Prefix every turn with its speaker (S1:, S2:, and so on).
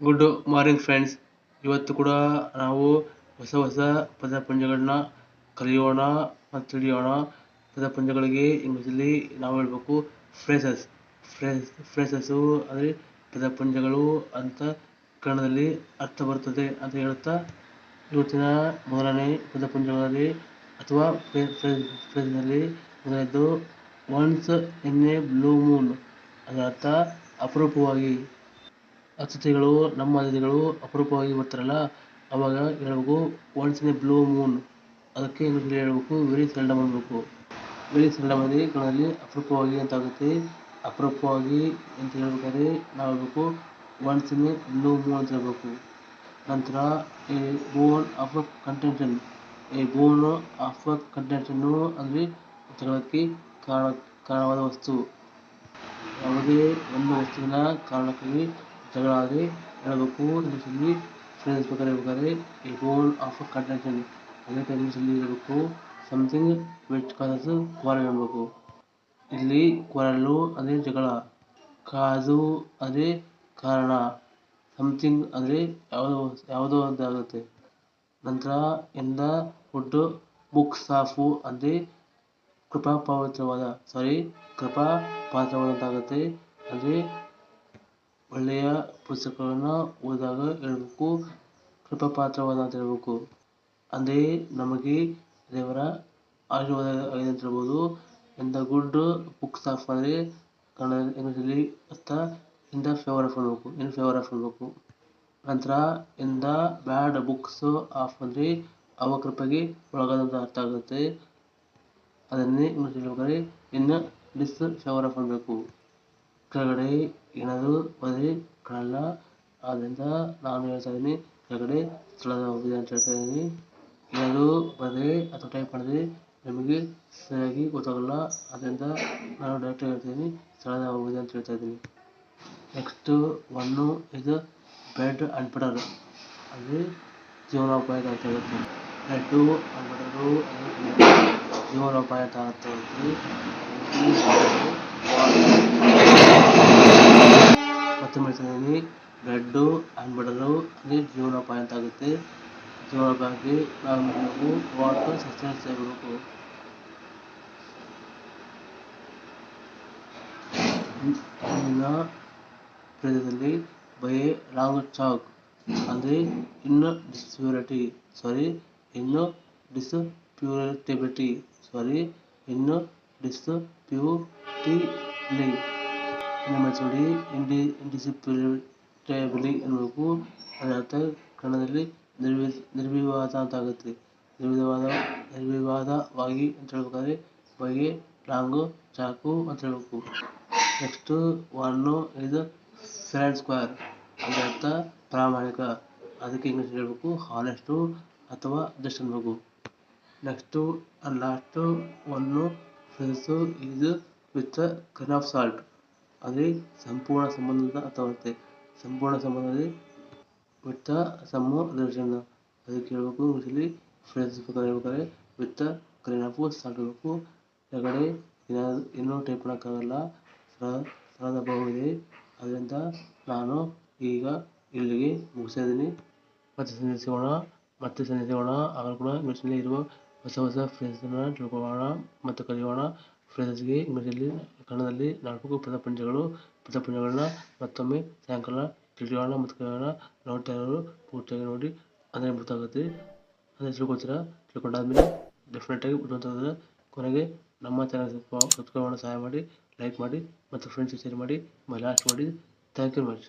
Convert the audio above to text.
S1: Good morning friends ಇವತ್ತು ಕೂಡ ನಾವು ಹೊಸ ಹೊಸ ಪದಪುಂಜಗಳನ್ನ ಕಲಿಯೋಣ ಮತ್ತು ತಿಳಿಯೋಣ. ಪದಪುಂಜಗಳಿಗೆ ಇಂಗ್ಲೀಷಲ್ಲಿ ನಾವು ಹೇಳಬೇಕು ಫ್ರೇಸಸ್ ಫ್ರೇಸ್ ಫ್ರೇಸಸ್ಸು ಅಂದರೆ ಪದಪುಂಜಗಳು ಅಂತ ಕನ್ನಡದಲ್ಲಿ ಅರ್ಥ ಬರುತ್ತದೆ ಅಂತ ಹೇಳುತ್ತಾ ಇವತ್ತಿನ ಮೊದಲನೇ ಪದಪುಂಜಗಳಲ್ಲಿ ಅಥವಾ ಫ್ರೇಸ್ನಲ್ಲಿ ಮೊದಲನೇದು once in a blue moon ಅದರ ಅರ್ಥ ಅಪರೂಪವಾಗಿ. ಅತಿಥಿಗಳು, ನಮ್ಮ ಅತಿಥಿಗಳು ಅಪರೂಪವಾಗಿ ಬರ್ತಾರಲ್ಲ, ಅವಾಗ ಹೇಳಬೇಕು once in a blue moon ಅದಕ್ಕೆ ಹೇಳಬೇಕು ವೆರಿ ಸೆಲ್ಡಮ್ ಅನ್ನಬೇಕು ವೆರಿ ಸೆಲ್ಡಮ್ ಅಂದರೆ ಕನ್ನಡದಲ್ಲಿ ಅಪರೂಪವಾಗಿ ಅಂತ ಆಗುತ್ತೆ ಅಪರೂಪವಾಗಿ ಅಂತ ಹೇಳ್ಬೇಕಾದ್ರೆ, ನಾವು ಹೇಳ್ಬೇಕು once in a blue moon ಅಂತ ಹೇಳ್ಬೇಕು. ನಂತರ a bone of a contention a bone of a ಕಂಟೆನ್ಷನ್ನು ಅಂದರೆ ಜಗಳಕ್ಕೆ ಕಾರಣ, ಕಾರಣವಾದ ವಸ್ತು. ಯಾವುದೇ ಒಂದು ವಸ್ತುವಿನ ಕಾರಣಕ್ಕಾಗಿ ಜಗಳ ಆಗಲಿ ಹೇಳಬೇಕು ಇಂಗ್ಲೀಷಲ್ಲಿ ಫ್ರೆಂಡ್ಸ್ ಬೇಕಾದ್ರೆ ಹೇಳ್ಬೇಕಾದ್ರೆ ಎ ಗೋಲ್ ಆಫ್ ಕಂಟೆನ್ಷನ್ ಅದಕ್ಕೆ ಇಂಗ್ಲೀಷಲ್ಲಿ ಹೇಳಬೇಕು ಸಮಥಿಂಗ್ ವಿಚ್ ಕಾಸಸ್ ಕ್ವಾರಲ್ ಹೇಳಬೇಕು ಇಲ್ಲಿ ಕ್ವಾರಲ್ಲು ಅಂದರೆ ಜಗಳ. ಕಾಜು ಅದೇ ಕಾರಣ. ಸಮಥಿಂಗ್ ಅಂದರೆ ಯಾವುದೋ ಯಾವುದೋ ಅಂತ ಆಗುತ್ತೆ. ನಂತರ in the good books of ಅಂದರೆ ಕೃಪಾ ಪವಿತ್ರವಾದ ಸಾರಿ ಕೃಪಾ ಪಾತ್ರವಾದಂತಾಗುತ್ತೆ ಅಂದರೆ ಒಳ್ಳೆಯ ಪುಸ್ತಕಗಳನ್ನು ಓದಿದಾಗ ಹೇಳ್ಬೇಕು, ಕೃಪಾಪಾತ್ರವಾದ ಅಂತ ಹೇಳ್ಬೇಕು. ಅಂದರೆ ನಮಗೆ ದೇವರ ಆಶೀರ್ವಾದ ಆಗಿದೆ ಅಂತ ಹೇಳ್ಬೋದು. In the good books of ಅಂದರೆ ಕನ್ನಡ ಇಂಗ್ಲೀಷಲ್ಲಿ ಅರ್ಥ ಇನ್ ದ ಫೇವರ್ ಆಫ್ ಅನ್ಬೇಕು ಇನ್ ಫೇವರ್ ಆಫ್ ಅನ್ಬೇಕು ನಂತರ in the bad books of ಅಂದರೆ ಅವ ಕೃಪೆಗೆ ಒಳಗಾದಂಥ ಅರ್ಥ ಆಗುತ್ತೆ. ಅದನ್ನೇ ಇಂಗ್ಲೀಷಲ್ಲಿ ಹೇಳ್ಬೇಕಾದ್ರೆ ಇನ್ ಡಿಸ್ ಫೇವರ್ ಆಫ್ ಅನ್ಬೇಕು ಕೆಳಗಡೆ ಏನಾದರೂ ಬರೀ ಕಾಣಲ್ಲ ಆದ್ದರಿಂದ ನಾನು ಹೇಳ್ತಾ ಇದ್ದೀನಿ, ಕೆಳಗಡೆ ಸ್ಥಳದ ಹೋಗಿದೆ ಅಂತ ಹೇಳ್ತಾ ಇದ್ದೀನಿ. ಏನಾದರೂ ಬರೆದ್ರೆ ಅಥವಾ ಟೈಪ್ ಮಾಡಿದ್ರೆ ನಿಮಗೆ ಸರಿಯಾಗಿ ಗೊತ್ತಾಗಲ್ಲ. ಆದ್ದರಿಂದ ನಾನು ಡೈರೆಕ್ಟಾಗಿ ಹೇಳ್ತೀನಿ ಸ್ಥಳದ ಹೋಗಿದೆ ಅಂತ ಹೇಳ್ತಾ ಇದ್ದೀನಿ. ನೆಕ್ಸ್ಟು ಒನ್ನು ಇದು ಬೆಡ್ ಆ್ಯಂಡ್ ಬಟರ್ ಅಂದರೆ ಜೀವನೋಪಾಯ ಅಂತ ಹೇಳುತ್ತೆ. ಬೆಡ್ಡು ಆ್ಯಂಡ್ ಬಟರು ಜೀವನೋಪಾಯ ಅಂತ ಆಗುತ್ತೆ ಇದ್ದೀನಿ ಬ್ರೆಡ್ಡು ಆ್ಯಂಡ್ ಅದೇ ಜೀವನೋಪಾಯ ಅಂತ ಆಗುತ್ತೆ ನಾವು ಮಾಡಬೇಕು ವಾಟರ್ ಸಸ್ಟೆನ್ಸ್ ಆಗಬೇಕು ಇನ್ನ ಪ್ರದೇಶದಲ್ಲಿ ಬೈ ಲಾಂಗ್ ಚಾಕ್ ಅಂದರೆ ಇನ್ನು ಡಿಸ್ಪ್ಯೂರಿಟಿ ಸಾರಿ ಇನ್ನು ಡಿಸ್ಪ್ಯೂರಿಟಿಬಿಟಿ ಸಾರಿ ಇನ್ನು ಡಿಸ್ಪ್ಯೂಟಿಲಿ ನೋಡಿ ಇಂಡಿ ಇಂಡಿಸಿಪ್ಲಿಟೇಬಲಿ ಅನ್ನಬೇಕು ಅದರ ಅರ್ಥ ಕನ್ನಡದಲ್ಲಿ ನಿರ್ವಿ ನಿರ್ವಿವಾದ ಅಂತ ಆಗುತ್ತೆ ನಿರ್ವಿವಾದ, ನಿರ್ವಿವಾದವಾಗಿ ಅಂತ ಹೇಳ್ಬೇಕಾದ್ರೆ ಬಗೆ, ಲಾಂಗು, ಚಾಕು ಅಂತ ಹೇಳ್ಬೇಕು. Next one is friend square ಅಂದ್ರೆ ಪ್ರಾಮಾಣಿಕ. ಅದಕ್ಕೆ ಇಂಗ್ಲೀಷ್ ಹೇಳ್ಬೇಕು ಹಾನೆಸ್ಟು ಅಥವಾ ಜಸ್ಟ್ ಅನ್ಬೇಕು. ನೆಕ್ಸ್ಟು, ಲಾಸ್ಟು, ಒನ್ನು ಫ್ರೆಂಡ್ಸು ಇದು ವಿತ್ ಕನ್ ಆಫ್ ಸಾಲ್ಟ್. ಅಂದರೆ ಸಂಪೂರ್ಣ ಸಂಬಂಧದ ಅರ್ಥವಾಗುತ್ತೆ ಸಂಪೂರ್ಣ ಸಂಬಂಧದಲ್ಲಿ ವಿತ್ತ ಸಮ ದರ್ಶನ. ಅದಕ್ಕೆ ಹೇಳ್ಬೇಕು ಇಂಗ್ಲೀಷಲ್ಲಿ ಫ್ರೆಂಡ್ಸ್ ಹೇಳ್ಬೇಕಾದ್ರೆ ವಿತ್ತ ಹೇಳಬೇಕು ಕೆಳಗಡೆ ಏನಾದ್ರು ಇನ್ನೂ ಟೈಪ್ ಮಾಡೋಕ್ಕಾಗಲ್ಲ. ಸರದ ಇದೆ. ಅದರಿಂದ ನಾನು ಈಗ ಇಲ್ಲಿಗೆ ಮುಗಿಸ್ತಾ ಇದ್ದೀನಿ. ಮತ್ತೆ ಸಂಜೆ ಮತ್ತೆ ಸಂಜೆ ಆಗಲೂ ಕೂಡ ಇಂಗ್ಲೀಷಲ್ಲಿ ಇರುವ ಹೊಸ ಹೊಸ ಫ್ರೆಂಡ್ಸನ್ನು ತಿಳ್ಕೊಳ್ಳೋಣ, ಮತ್ತು ಕಲಿಯೋಣ ಫ್ರೇಸಸ್ಗೆ ಇಂಗ್ಲೀಷಲ್ಲಿ ಕನ್ನಡದಲ್ಲಿ ನಾಲ್ಕು ಪದಪುಂಜಗಳು, ಪದಪುಂಜಗಳನ್ನ ಮತ್ತೊಮ್ಮೆ ಸಾಯಂಕಾಲ ಕಿಟಕಿಗಳನ್ನ ಮತ್ತು ಕಲಿಯೋಣ ನೋಡ್ತಾ ಇರೋರು ಪೂರ್ತಿಯಾಗಿ ನೋಡಿ ಅಂದರೆ ಗೊತ್ತಾಗುತ್ತೆ. ಅಂದರೆ ತಿಳ್ಕೊತೀರಾ? ತಿಳ್ಕೊಂಡಾದ್ಮೇಲೆ ಡೆಫಿನೆಟಾಗಿ ಬುದ್ಧಿವಂತರಾದರೆ ಕೊನೆಗೆ ನಮ್ಮ ಚಾನಲ್ ಸಬ್ಸ್ಕ್ರೈಬ್ ಸಹಾಯ ಮಾಡಿ ಲೈಕ್ ಮಾಡಿ ಮತ್ತು ಫ್ರೆಂಡ್ಸ್ ಶೇರ್ ಮಾಡಿ ಲಾಸ್ಟ್ ಮಾಡಿ. Thank you much